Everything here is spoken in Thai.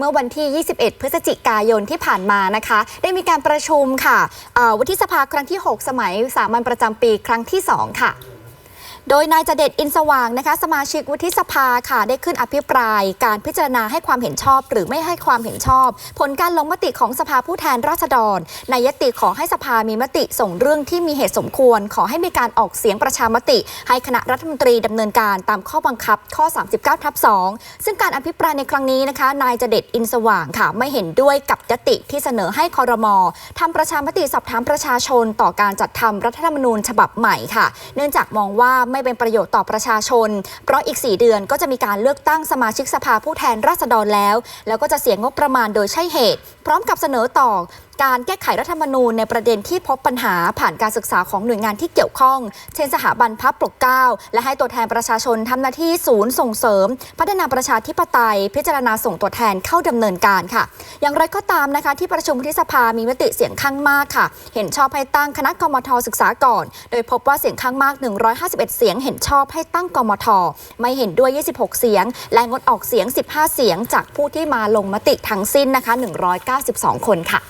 เมื่อวันที่ 21 พฤศจิกายนที่ผ่านมานะคะ ได้มีการประชุมค่ะวุฒิสภาครั้งที่ 6 สมัยสามัญประจำปีครั้งที่ 2 ค่ะ โดยนายจเดชอินสว่างนะคะสมาชิกวุฒิสภาค่ะได้ขึ้นอภิปราย การพิจารณาให้ความเห็นชอบ หรือไม่ให้ความเห็นชอบ ผลการลงมติของสภาผู้แทนราษฎรในยติขอให้สภามีมติส่งเรื่องที่มีเหตุสมควร ขอให้มีการออกเสียงประชามติ ให้คณะรัฐมนตรีดำเนินการตามข้อบังคับข้อ 39ทับ2ซึ่งการอภิปรายในครั้งนี้นะคะ นายจเดชอินสว่างค่ะ ไม่เห็นด้วยกับยติที่เสนอให้คอรมอทำประชามติสอบถามประชาชนต่อการจัดทำรัฐธรรมนูญฉบับใหม่ค่ะ เนื่องจากมองว่าไม่เป็นประโยชน์ต่อประชาชน เพราะอีก 4 เดือนก็จะมีการเลือกตั้งสมาชิกสภาผู้แทนราษฎรแล้ว แล้วก็จะเสียงบประมาณโดยใช่เหตุ พร้อมกับเสนอต่อการแก้ไขรัฐธรรมนูญในประเด็นที่พบปัญหาผ่านการศึกษาของหน่วยงานที่เกี่ยวข้อง เช่นสถาบันพับปลกเก้า และให้ตัวแทนประชาชนทำหน้าที่ศูนย์ส่งเสริม พัฒนาประชาธิปไตย พิจารณาส่งตัวแทนเข้าดำเนินการค่ะ อย่างไรก็ตามนะคะ ที่ประชุมวุฒิสภามีมติเสียงข้างมากค่ะ เห็นชอบให้ตั้งคณะกมทศึกษาก่อน โดยพบว่าเสียงข้างมาก 151 เสียง เห็นชอบให้ตั้งกมท ไม่เห็นด้วย 26 เสียง และงดออกเสียง 15 เสียง จากผู้ที่มาลงมติทั้งสิ้นนะคะ 192 คนค่ะ